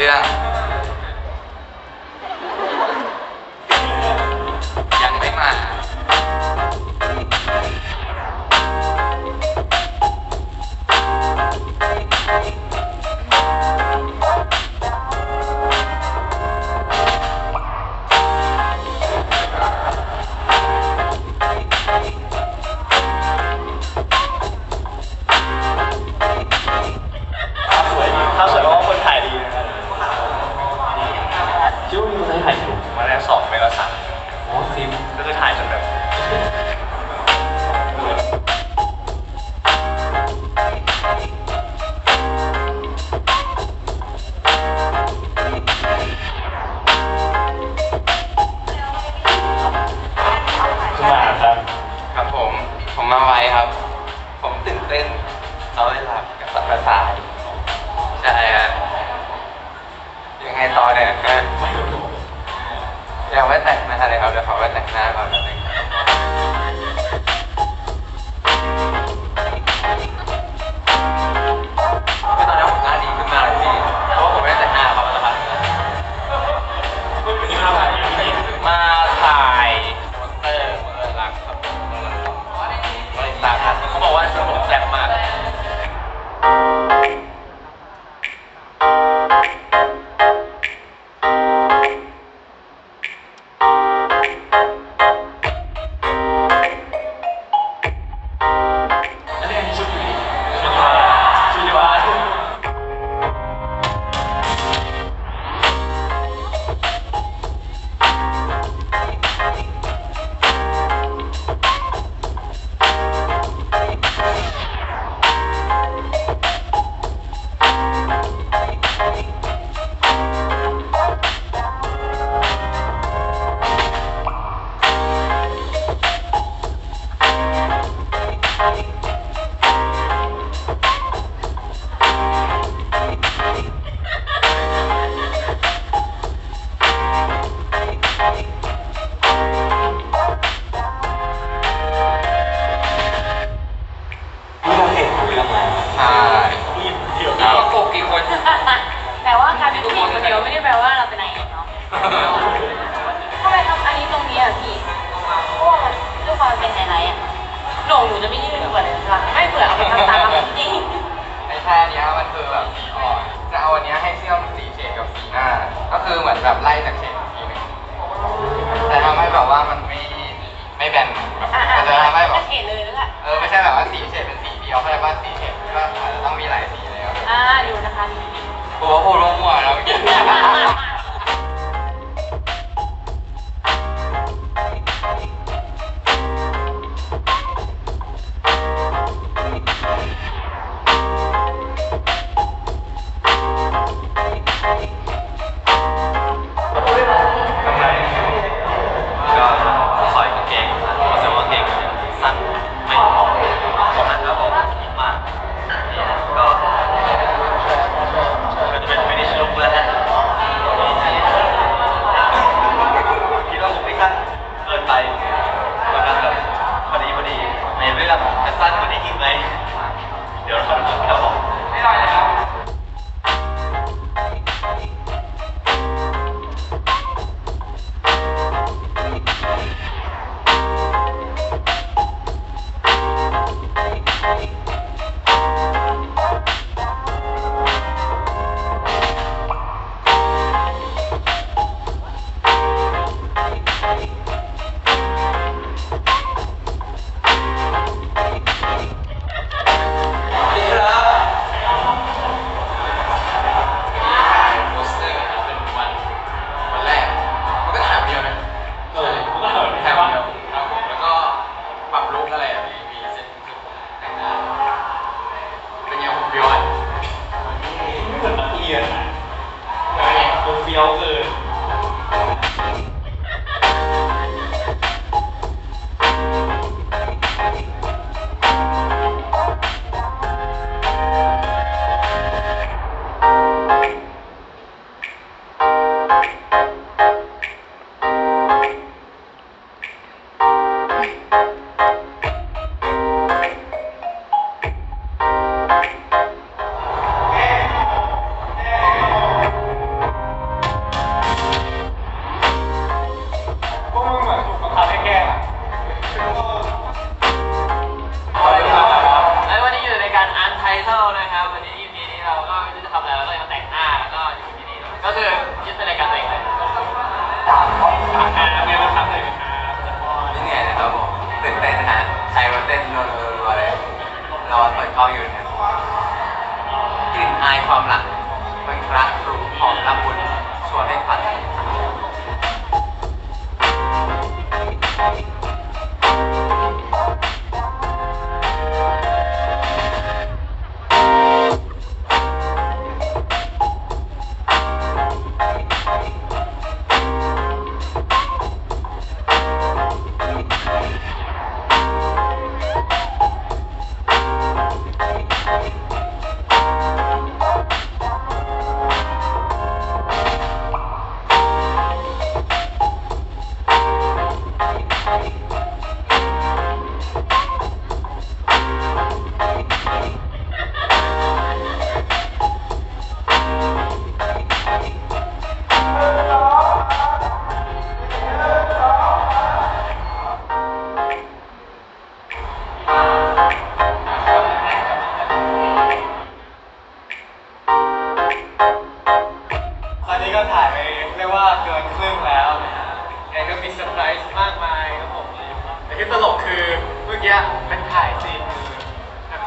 对呀 เคยถ่ายถูกมาแล้วสองเมกะสันโอ้ฟิล์มก็คือถ่ายจนแบบ แต่ทำให้แบบว่ามันไม่ไม่แบนแบบอะจะทำให้แบบ จะเห็นเลยแล้วะเออไม่ใช่แบบว่าสีเฉดเป็นสีเดียวเข้าใจป่ะสีเฉดก็อาจจะต้องมีหลายสีแล้วอ่าดูนะคะ กูว่าพูดร่วๆแล้วเรากี้ เต้นนะใช้มาเต้นรัวๆเลยรอเปิดกล้องอยู่นะกลิ่นอายความหลังเป็นพระครูหอมละมุนชวนให้ฝัน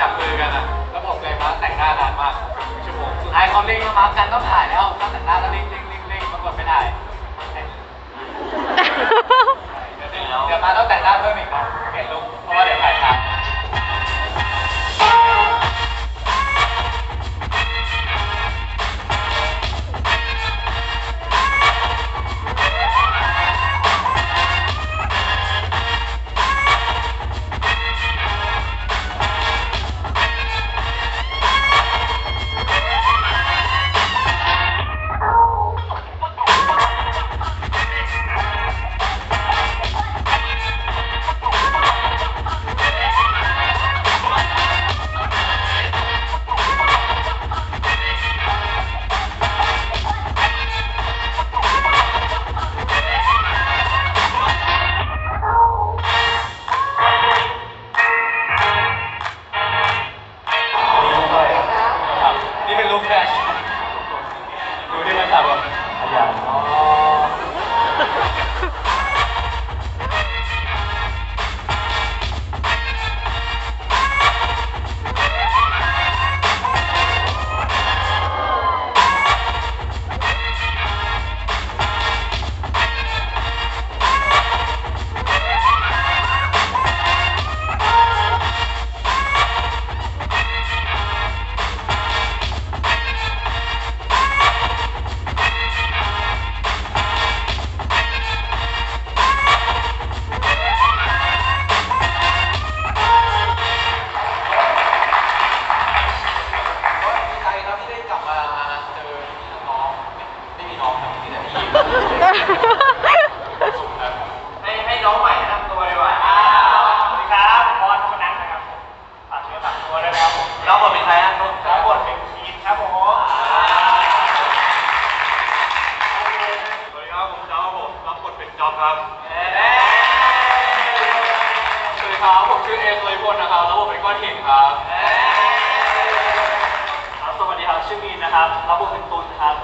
จับมือกันอะแล้วผมเลยมาร์คแต่งหน้านานมากชั่วโมงสุดท้ายเขาเร่งมามาร์กกันต้องถ่ายแล้วต้องแต่งหน้าก็เวเร่งเร่งเร่งเร่งปรากฏไม่ได้ดี๋เดี๋ยวมาต้องแต่งหน้าเพิ่มอีกครับ อนหิครับครับสวัสดีครับชื่อมีนนะครับรับบทเป็นตุลครับ